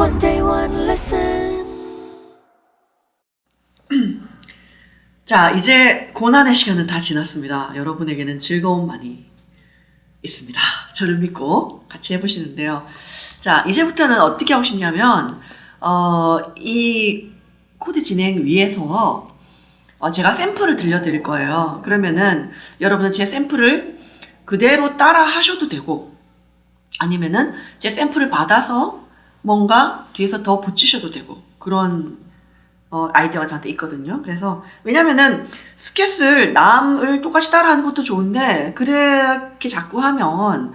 One day, one lesson. 자, 이제 고난의 시간은 다 지났습니다. 여러분에게는 즐거움만이 있습니다. 저를 믿고 같이 해보시는데요. 자, 이제부터는 어떻게 하고 싶냐면, 어, 이 코드 진행 위에서 어, 제가 샘플을 들려드릴 거예요. 그러면은 여러분은 제 샘플을 그대로 따라 하셔도 되고, 아니면은 제 샘플을 받아서 뭔가 뒤에서 더 붙이셔도 되고, 그런 어, 아이디어가 저한테 있거든요. 그래서 왜냐면은 스켓을 남을 똑같이 따라하는 것도 좋은데 그렇게 자꾸 하면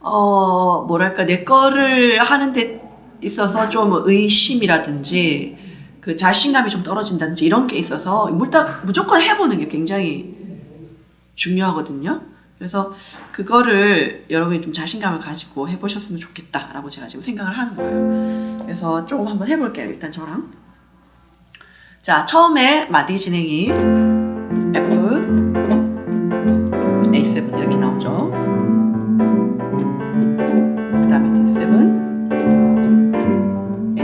어 뭐랄까 내 거를 하는데 있어서 좀 의심이라든지 그 자신감이 좀 떨어진다든지 이런 게 있어서 일단 무조건 해보는 게 굉장히 중요하거든요. 그래서 그거를 여러분이 좀 자신감을 가지고 해보셨으면 좋겠다라고 제가 지금 생각을 하는 거예요. 그래서 조금 한번 해볼게요. 일단 저랑. 자, 처음에 마디 진행이 F, A7 이렇게 나오죠. 그 다음에 D7,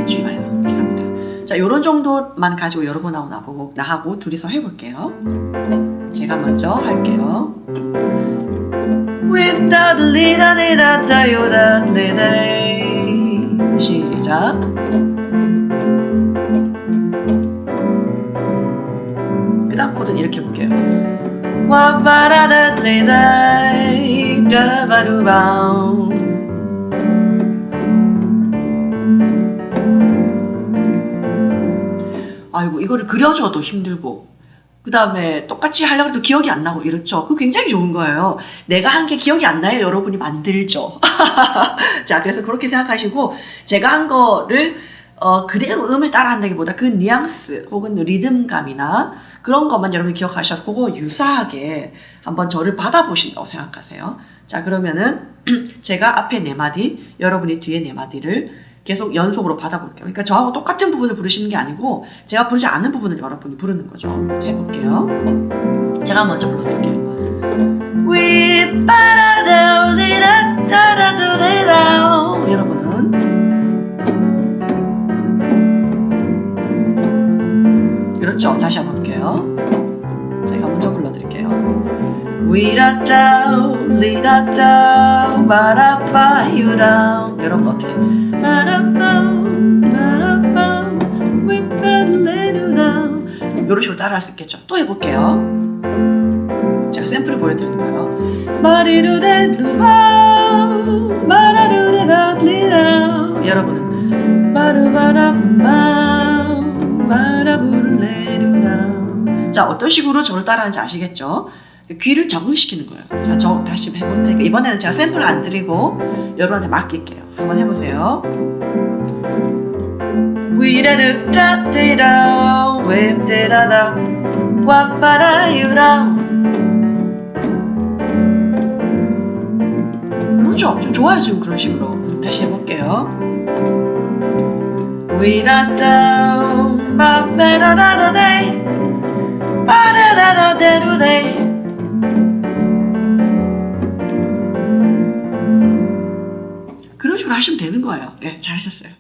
G 마이너 이렇게 합니다. 자, 요런 정도만 가지고 여러분 하고 나보고 나하고 둘이서 해볼게요. 제가 먼저 할게요. With leader, leader, the yoda, leader. 시작. 그 다음 코드는 이렇게 해볼게요. 와바라라레라이 다바루바우 아이고 이거를 그려줘도 힘들고 그 다음에 똑같이 하려고 해도 기억이 안 나고 이렇죠. 그거 굉장히 좋은 거예요. 내가 한 게 기억이 안 나요. 여러분이 만들죠. 자 그래서 그렇게 생각하시고 제가 한 거를 어, 그대로 음을 따라 한다기보다 그 뉘앙스 혹은 리듬감이나 그런 것만 여러분이 기억하셔서 그거 유사하게 한번 저를 받아보신다고 생각하세요. 자 그러면은 제가 앞에 네 마디, 여러분이 뒤에 네 마디를 계속 연속으로 받아볼게요. 그러니까 저하고 똑같은 부분을 부르시는 게 아니고 제가 부르지 않은 부분을 여러분이 부르는 거죠. 자 해볼게요. 제가 먼저 불러드릴게요. 여러분은 그렇죠. 다시 한번 볼게요. 위라짜우 리라짜우 마라파유라우 여러분 어떻게 마라파우 마라파우 위팔레루라우 이런 식으로 따라할 수 있겠죠. 또 해볼게요. 제가 샘플을 보여드리는 거예요. 마리루레루바우 마라루레라리라우 여러분은 마루바라바우 마라불레루라우 자 어떤 식으로 저를 따라하는지 아시겠죠? 귀를 적응시키는 거예요. 자, 저 다시 해볼 테니까 이번에는 제가 샘플을 안 드리고 여러분한테 맡길게요. 한번 해보세요. 위라르 짜띠라 웹데라라 와빠라유라 그렇죠. 좀 좋아요 지금 그런 식으로 다시 해볼게요. 위라따 마베라라라데 빠라라라 식으로 하시면 되는 거예요. 네, 잘하셨어요.